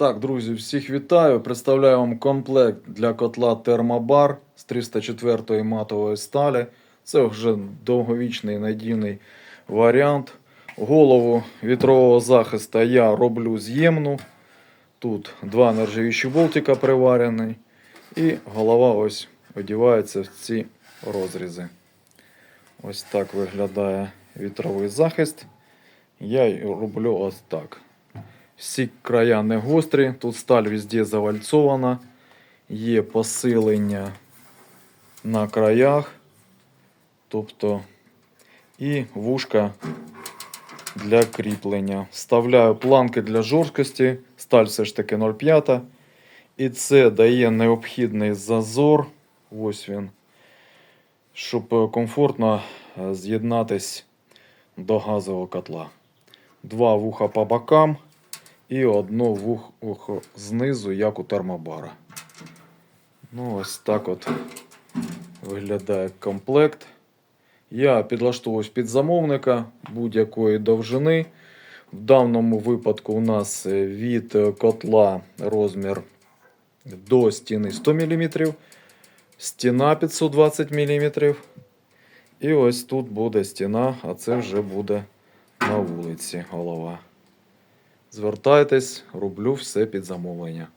Так, друзі, всіх вітаю. Представляю вам комплект для котла Термобар з 304 матової сталі. Це вже довговічний надійний варіант. Голову вітрового захисту я роблю з'ємну. Тут два нержавіючі болтика приварені. І голова ось одівається в ці розрізи. Ось так виглядає вітровий захист. Я роблю ось так. Всі края не гострі, тут сталь везде завальцована, є посилення на краях, тобто і вушка для кріплення. Вставляю планки для жорсткості, сталь все ж таки 0,5. І це дає необхідний зазор. Ось він. Щоб комфортно е, з'єднатись до газового котла. Два вуха по бокам і одно вух- вухо знизу, як у термобара. Ну, ось так от виглядає комплект. Я підлаштовуюсь під замовника будь-якої довжини. В даному випадку у нас від котла розмір до стіни 100 мм, стіна 520 мм. І ось тут буде стіна, а це вже буде на вулиці голова. Звертайтесь, роблю все під замовлення.